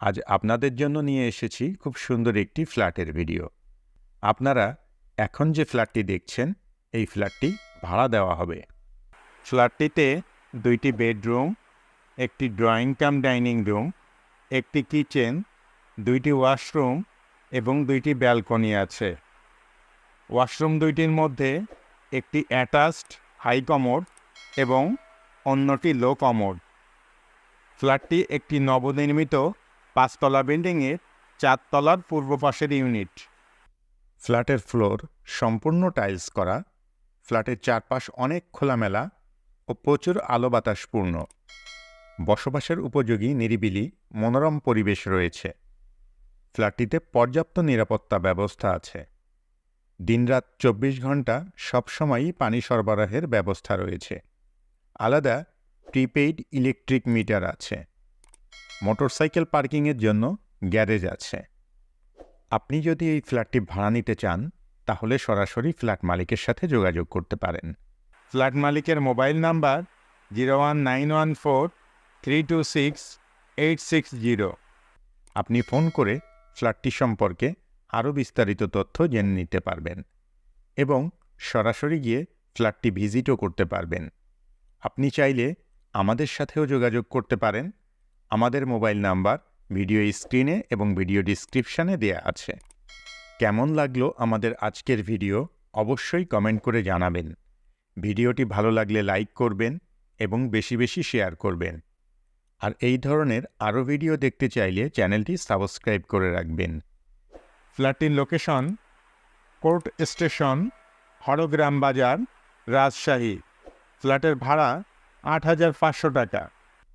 আজ আপনাদের জন্য নিয়ে এসেছি খুব সুন্দর একটি ফ্ল্যাটের ভিডিও। আপনারা এখন যে ফ্ল্যাটটি দেখছেন, এই ফ্ল্যাটটি ভাড়া দেওয়া হবে। ফ্ল্যাটটিতে দুইটি বেডরুম, একটি ড্রয়িং কাম ডাইনিং রুম, একটি কিচেন, দুইটি ওয়াশরুম এবং দুইটি ব্যালকনি আছে। ওয়াশরুম দুইটির মধ্যে একটি অ্যাটাচড হাই কমোড এবং অন্যটি লো কমোড। ফ্ল্যাটটি একটি নবনির্মিত পাঁচতলা বিল্ডিংয়ের চারতলার পূর্ব পাশের ইউনিট। ফ্ল্যাটের ফ্লোর সম্পূর্ণ টাইলস করা। ফ্ল্যাটের চারপাশ অনেক খোলামেলা ও প্রচুর আলো বাতাসপূর্ণ বসবাসের উপযোগী, নিরিবিলি, মনোরম পরিবেশ রয়েছে। ফ্ল্যাটটিতে পর্যাপ্ত নিরাপত্তা ব্যবস্থা আছে। দিনরাত চব্বিশ ঘণ্টা সবসময়ই পানি সরবরাহের ব্যবস্থা রয়েছে। আলাদা প্রিপেইড ইলেকট্রিক মিটার আছে। মোটরসাইকেল পার্কিংয়ের জন্য গ্যারেজ আছে। আপনি যদি এই ফ্ল্যাটটি ভাড়া নিতে চান, তাহলে সরাসরি ফ্ল্যাট মালিকের সাথে যোগাযোগ করতে পারেন। ফ্ল্যাট মালিকের mobile number zero one nine one four three two six eight six zero. আপনি ফোন করে ফ্ল্যাটটি সম্পর্কে আরও বিস্তারিত তথ্য জেনে নিতে পারবেন এবং সরাসরি গিয়ে ফ্ল্যাটটি ভিজিটও করতে পারবেন। আপনি চাইলে আমাদের সাথেও যোগাযোগ করতে পারেন। আমাদের মোবাইল নাম্বার ভিডিও স্ক্রিনে এবং ভিডিও ডিসক্রিপশানে দেয়া আছে। কেমন লাগল আমাদের আজকের ভিডিও অবশ্যই কমেন্ট করে জানাবেন। ভিডিওটি ভালো লাগলে লাইক করবেন এবং বেশি বেশি শেয়ার করবেন। আর এই ধরনের আরও ভিডিও দেখতে চাইলে চ্যানেলটি সাবস্ক্রাইব করে রাখবেন। ফ্ল্যাটটির location, court station, Horogram Bazar, Rajshahi. ফ্ল্যাটের ভাড়া আট হাজার পাঁচশো টাকা।